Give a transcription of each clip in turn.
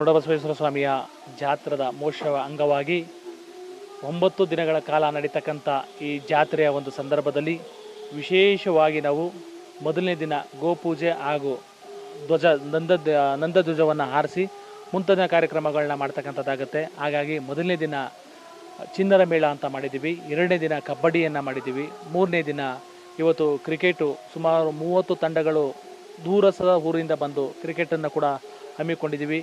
ದೊಡ್ಡಬಸವೇಶ್ವರ ಸ್ವಾಮಿಯ ಜಾತ್ರದ ಮೋಕ್ಷವ ಅಂಗವಾಗಿ ಒಂಬತ್ತು ದಿನಗಳ ಕಾಲ ನಡೀತಕ್ಕಂಥ ಈ ಜಾತ್ರೆಯ ಒಂದು ಸಂದರ್ಭದಲ್ಲಿ ವಿಶೇಷವಾಗಿ ನಾವು ಮೊದಲನೇ ದಿನ ಗೋಪೂಜೆ ಹಾಗೂ ಧ್ವಜ ನಂದ ನಂದಧ್ವಜವನ್ನು ಹಾರಿಸಿ ಮುಂತಾದ ಕಾರ್ಯಕ್ರಮಗಳನ್ನ ಮಾಡ್ತಕ್ಕಂಥದ್ದಾಗುತ್ತೆ. ಹಾಗಾಗಿ ಮೊದಲನೇ ದಿನ ಚಿನ್ನರ ಮೇಳ ಅಂತ ಮಾಡಿದ್ದೀವಿ. ಎರಡನೇ ದಿನ ಕಬಡ್ಡಿಯನ್ನು ಮಾಡಿದ್ದೀವಿ. ಮೂರನೇ ದಿನ ಇವತ್ತು ಕ್ರಿಕೆಟು ಸುಮಾರು ಮೂವತ್ತು ತಂಡಗಳು ದೂರಸದ ಊರಿಂದ ಬಂದು ಕ್ರಿಕೆಟನ್ನು ಕೂಡ ಹಮ್ಮಿಕೊಂಡಿದ್ದೀವಿ.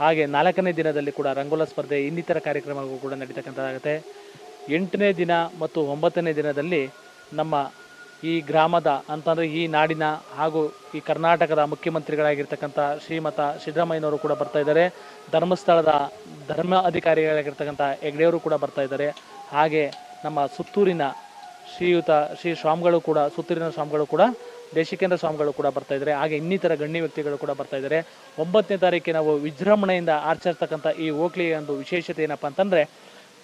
ಹಾಗೆ ನಾಲ್ಕನೇ ದಿನದಲ್ಲಿ ಕೂಡ ರಂಗೋಲ ಸ್ಪರ್ಧೆ ಇನ್ನಿತರ ಕಾರ್ಯಕ್ರಮಗಳು ಕೂಡ ನಡೀತಕ್ಕಂಥದ್ದಾಗುತ್ತೆ. ಎಂಟನೇ ದಿನ ಮತ್ತು ಒಂಬತ್ತನೇ ದಿನದಲ್ಲಿ ನಮ್ಮ ಈ ಗ್ರಾಮದ ಅಂತಂದರೆ ಈ ನಾಡಿನ ಹಾಗೂ ಈ ಕರ್ನಾಟಕದ ಮುಖ್ಯಮಂತ್ರಿಗಳಾಗಿರ್ತಕ್ಕಂಥ ಶ್ರೀಮತ ಸಿದ್ದರಾಮಯ್ಯನವರು ಕೂಡ ಬರ್ತಾ ಇದ್ದಾರೆ. ಧರ್ಮಸ್ಥಳದ ಧರ್ಮ ಅಧಿಕಾರಿಗಳಾಗಿರ್ತಕ್ಕಂಥ ಹೆಗ್ಡೆಯವರು ಕೂಡ ಬರ್ತಾ ಇದ್ದಾರೆ. ಹಾಗೆ ನಮ್ಮ ಸುತ್ತೂರಿನ ಶ್ರೀಯುತ ಶ್ರೀ ಸ್ವಾಮಿಗಳು ಕೂಡ ಸುತ್ತೂರಿನ ಸ್ವಾಮಿಗಳು ಕೂಡ ದೇಶಿಕೇಂದ್ರ ಸ್ವಾಮಿಗಳು ಕೂಡ ಬರ್ತಾ ಇದ್ದಾರೆ. ಹಾಗೆ ಇನ್ನಿತರ ಗಣ್ಯ ವ್ಯಕ್ತಿಗಳು ಕೂಡ ಬರ್ತಾ ಇದ್ದಾರೆ. ಒಂಬತ್ತನೇ ತಾರೀಕಿಗೆ ನಾವು ವಿಜೃಂಭಣೆಯಿಂದ ಆಚರಿಸ್ತಕ್ಕಂಥ ಈ ಓಕ್ಲಿಯ ಒಂದು ವಿಶೇಷತೆ ಏನಪ್ಪ ಅಂತಂದರೆ,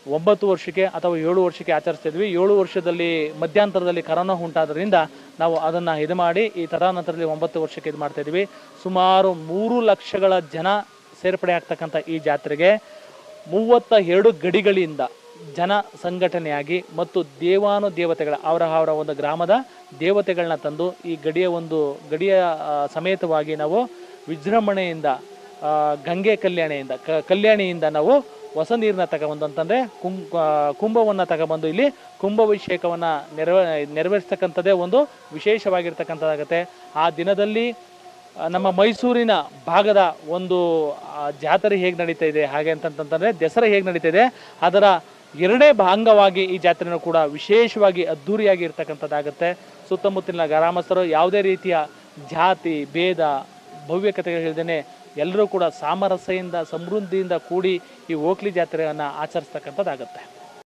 ಒಂಬತ್ತು ವರ್ಷಕ್ಕೆ ಅಥವಾ ಏಳು ವರ್ಷಕ್ಕೆ ಆಚರಿಸ್ತಿದ್ವಿ ಏಳು ವರ್ಷದಲ್ಲಿ ಮಧ್ಯಾಂತರದಲ್ಲಿ ಕರೋನಾ ಉಂಟಾದ್ರಿಂದ ನಾವು ಅದನ್ನು ಇದು ಮಾಡಿ ಈ ತದಾನಂತರದಲ್ಲಿ ಒಂಬತ್ತು ವರ್ಷಕ್ಕೆ ಇದು ಮಾಡ್ತಾ ಇದ್ವಿ. ಸುಮಾರು ಮೂರು ಲಕ್ಷಗಳ ಜನ ಸೇರ್ಪಡೆ ಆಗ್ತಕ್ಕಂಥ ಈ ಜಾತ್ರೆಗೆ ಮೂವತ್ತ ಎರಡು ಗಡಿಗಳಿಂದ ಜನ ಸಂಘಟನೆಯಾಗಿ ಮತ್ತು ದೇವಾನು ದೇವತೆಗಳ ಅವರ ಅವರ ಒಂದು ಗ್ರಾಮದ ದೇವತೆಗಳನ್ನ ತಂದು ಈ ಗಡಿಯ ಒಂದು ಗಡಿಯ ಸಮೇತವಾಗಿ ನಾವು ವಿಜೃಂಭಣೆಯಿಂದ ಗಂಗೆ ಕಲ್ಯಾಣಿಯಿಂದ, ಕ, ಕಲ್ಯಾಣಿಯಿಂದ ನಾವು ಹೊಸ ನೀರನ್ನ ತಗೊಬಂದು ಅಂತಂದರೆ ಕುಂ ಕುಂಭವನ್ನು ತಗೊಬಂದು ಇಲ್ಲಿ ಕುಂಭಾಭಿಷೇಕವನ್ನು ನೆರವ, ನೆರವೇರಿಸ್ತಕ್ಕಂಥದ್ದೇ ಒಂದು ವಿಶೇಷವಾಗಿರ್ತಕ್ಕಂಥದ್ದಾಗುತ್ತೆ. ಆ ದಿನದಲ್ಲಿ ನಮ್ಮ ಮೈಸೂರಿನ ಭಾಗದ ಒಂದು ಜಾತ್ರೆ ಹೇಗೆ ನಡೀತಾ ಇದೆ, ಹಾಗೆ ಅಂತಂತಂದರೆ ದಸರಾ ಹೇಗೆ ನಡೀತಾ ಇದೆ, ಅದರ ಎರಡನೇ ಭಾಂಗವಾಗಿ ಈ ಜಾತ್ರೆನೂ ಕೂಡ ವಿಶೇಷವಾಗಿ ಅದ್ಧೂರಿಯಾಗಿ ಇರ್ತಕ್ಕಂಥದ್ದಾಗುತ್ತೆ. ಸುತ್ತಮುತ್ತಲಿನ ಗ್ರಾಮಸ್ಥರು ಯಾವುದೇ ರೀತಿಯ ಜಾತಿ, ಭೇದ ಭವ್ಯಕತೆಗಳು ಹೇಳ್ದೇನೆ ಎಲ್ಲರೂ ಕೂಡ ಸಾಮರಸ್ಯದಿಂದ, ಸಮೃದ್ಧಿಯಿಂದ ಕೂಡಿ ಈ ಓಕ್ಲಿ ಜಾತ್ರೆಯನ್ನು ಆಚರಿಸ್ತಕ್ಕಂಥದ್ದಾಗುತ್ತೆ.